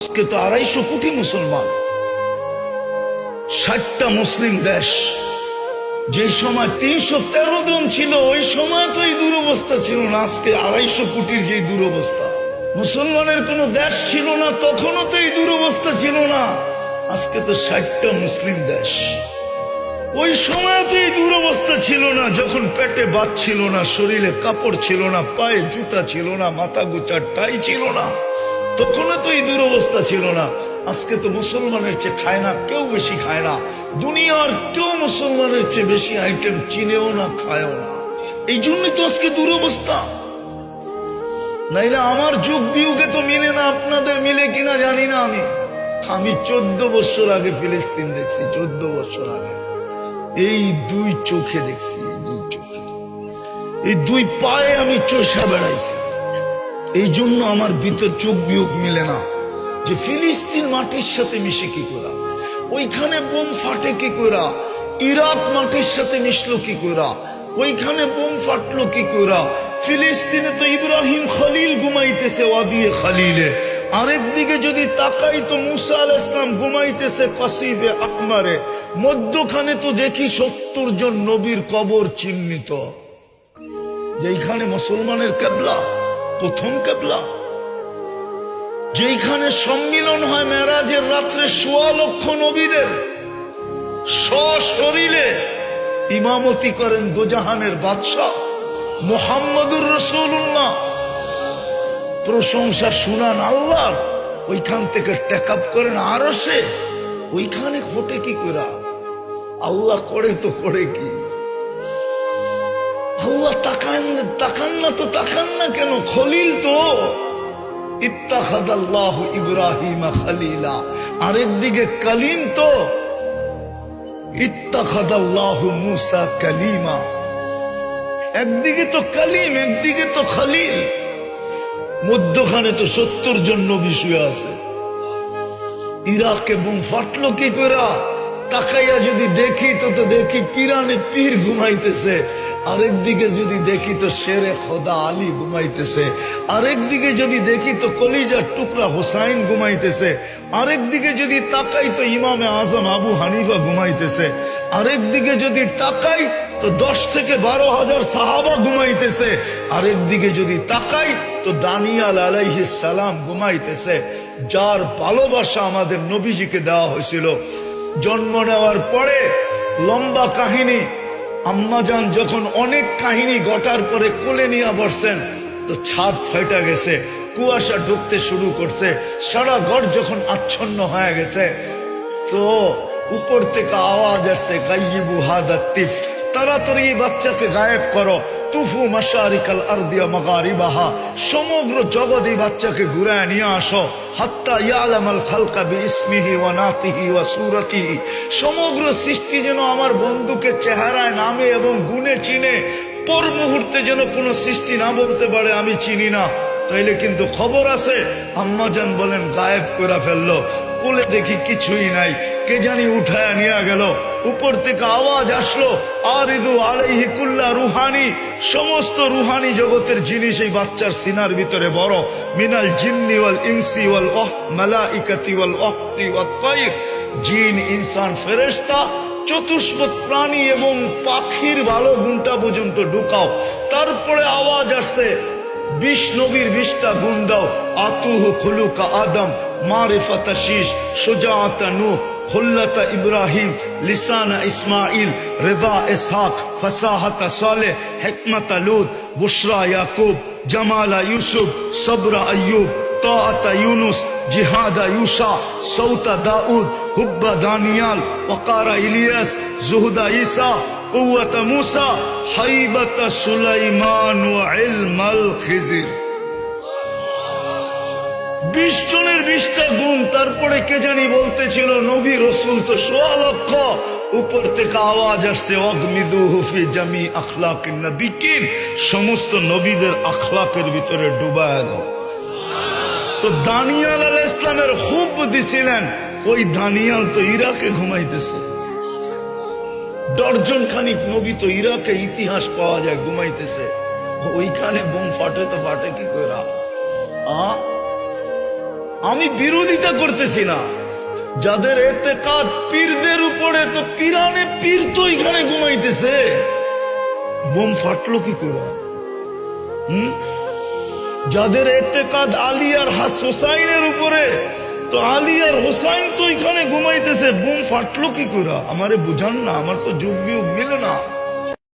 আজকে তো আড়াইশো কোটি মুসলমান, ষাটটা মুসলিম দেশ। যে সময় তিনশো তেরো জন ছিল, ওই সময় তো এই দুরবস্থা ছিল না, আজকে আড়াইশো কোটির যে দুরবস্থা। মুসলমানের কোনো দেশ ছিল না, তখনও তো এই দুরবস্থা ছিল না। আজকে তো ষাটটা মুসলিম দেশ। ওই সময় তো এই দুরবস্থা ছিল না, যখন পেটে বাত ছিল না, শরীরে কাপড় ছিল না, পায়ে জুতা ছিল না, মাথা গোচার টাই ছিল না। তখন তো এই দুরবস্থা ছিল না। আজকে তো মুসলমানের চেয়ে খায় না, কেউ বেশি খায় না। দুনিয়ার কেউ মুসলমানের চেয়ে বেশি আইটেম চিনেও না, খায়ও না। এই জন্যই তো আজকে দুরবস্থা। নাইলে আমার যুগ বিয়োগে তো মিলে না আপনাদের মিলে কিনা জানি না আমি। আমি চোদ্দ বছর আগে ফিলিস্তিন দেখছি, চোদ্দ বছর আগে। এই দুই চোখে দেখছি, এই দুই চোখে। এই দুই পায়ে আমি চষা বেড়াইছি। এই জন্য আমার ভিতর চোখ বিয়োগ মিলে না যে ফিলিস্তিন মাটির সাথে মিশে কি করা ওইখানে বোম ফাটে কি করা ইরাক মাটির সাথে মিশলো কি করা ওইখানে বোম ফাটলো কি করা ফিলিস্তিনে তো ইব্রাহিম খলিল ঘুমাইতেছে ওয়াদিয়ে খালিলে। আরেক দিকে যদি তাকাই তো মুসা আল ইসলাম ঘুমাইতেছে কসিবে আকমারে। মধ্যখানে তো দেখি সত্তর জন নবীর কবর চিহ্নিত। যেইখানে মুসলমানের কেবলা। প্রথম কেবলা। যেইখানে সম্মিলন হয় মেরাজের রাত্রে সোয়া লক্ষ নবীদের। সশরীরে ইমামতি করেন দোজাহানের বাদশাহ মোহাম্মদুর রসুল্লাহ প্রশংসা শুনান আল্লাহ ওইখান থেকে টেক আপ করেন আরও সে ওইখানে ফোটে কি করা আল্লাহ করে তো করে কি? আল্লাহ তাকান তাকান না তো, তাকান না কেন? খলিল তো। ইব্রাহিমা খলিলা। আরেকদিকে কালিম তো। মুসা কালিমা। একদিকে তো কালিম, একদিকে তো খলিল। মধ্যখানে তো সত্তর জন নবী শুয়ে আছে। ইরাকে বোম ফাটলো কি করে তাকাইয়া যদি দেখি, তো তো দেখি পিরানে পীর ঘুমাইতেছে। আরেক দিকে যদি দেখি, তো শেরে খোদা আলী ঘুমাইতেছে। আরেক দিকে যদি দেখি, তো কলিজার টুকরা হোসাইন ঘুমাইতেছে। আরেক দিকে যদি তাকাই, তো ইমামে আজম আবু হানিফা ঘুমাইতেছে। আরেক দিকে যদি তাকাই, তো দশ থেকে বারো হাজার সাহাবা ঘুমাইতেছে। আরেক দিকে যদি তাকাই, তো দানিয়াল আলাইহি সালাম ঘুমাইতেছে। যার ভালোবাসা আমাদের নবীজিকে দেওয়া হয়েছিল। জন্ম নেওয়ার পরে লম্বা কাহিনী। আম্মাজান যখন অনেক কাহিনী গটার পরে কোলে নিয়ে বসছেন, তো ছাদ ফেটা গেছে, কুয়াশা ঢুকতে শুরু করছে, সারা ঘর যখন আচ্ছন্ন হয়ে গেছে, তো উপর থেকে আওয়াজ আসছে গাইবু হাদাতিফ তাড়াতাড়ি এই বাচ্চাকে গায়েব করো। তুফু মাশারিকাল আরদিয়া মাগারিবাহা। সমগ্র জগৎ বাচ্চাকে ঘুরায় নিয়ে আসো। হাত্তা ইয়ালামাল খালকা বি ইসমিহি ওয়া নাতিহি ওয়া সুরাতিহি। সমগ্র সৃষ্টি যেন আমার বন্ধুকে চেহারায় নামে এবং গুণে চিনে। পর মুহূর্তে যেন কোনো সৃষ্টি না বলতে পারে, আমি চিনি না। তাইলে কিন্তু খবর আছে? আম্মাজান বলেন, গায়েব করে ফেলল। কোলে দেখি কিছুই নাই। কে জানি উঠায় নিয়ে গেল। উপর থেকে আওয়াজ আসলো আর ইদু আলাইহি কুল্লা রুহানি, সমস্ত রুহানি জগতের জিনিস এই বাচ্চার সিনার ভিতরে বড়, মিনাল জিন্নি ওয়াল ইনসি ওয়াল অহ, মালাইকাতি ওয়াল অহরি ওয়াত জিন, ইনসান, ফেরেশতা, চতুষ্পদ প্রাণী এবং পাখির ভালো গুণটা পর্যন্ত ঢুকাও। তারপরে আওয়াজ আসছে, বিশ নবীর বিশটা গুণ দাও, আতুহু খুলুকা আদম, মারিফাতা শীষ সুজাআতা নূহ خلت إبراهيم لسان إسماعيل رضا إسحاق فصاحة صالح حكمة لوط بشرى يعقوب جمال يوسف صبر أيوب طاعت يونس جهاد يوشع صوت داؤد حب دانيال وقار إلياس زهد عيسى قوة موسى حيبة سليمان وعلم الخزر বিশ জনের বিশটা গুণ, তারপরে কে জানি বলতেছিল, নবী রসুল তো সোয়া লক্ষ। উপর থেকে আওয়াজ আসছে অগমিদু হুফি জামি আখলাক সমস্ত নবীদের আখলাকের ভিতরে ডুবায় দাও। তো দানিয়াল আল ইসলামের খুব দিছিলেন ওই দানিয়াল তো ইরাকে ঘুমাইতেছে। দর্জন খানিক নবী তো ইরাকে ইতিহাস পাওয়া যায়, ঘুমাইতেছে। ওইখানে বোম ফাটে তো ফাটে, কি করে আ? আমি বিরোধিতা করতেছি না। যাদের এতে কাজ পীরদের উপরে তো পিরানে পীর তো এখানে ঘুমাইতেছে। বোম ফাটলো কি করে? যাদের এতে কাজ আলী আর হাস হোসাইনের উপরে তো আলী আর হোসাইন তো এখানে ঘুমাইতেছে, বোম ফাটলো কি করে? আমারে বুঝান না, আমার তো যুগ বিয়োগ মিলে না।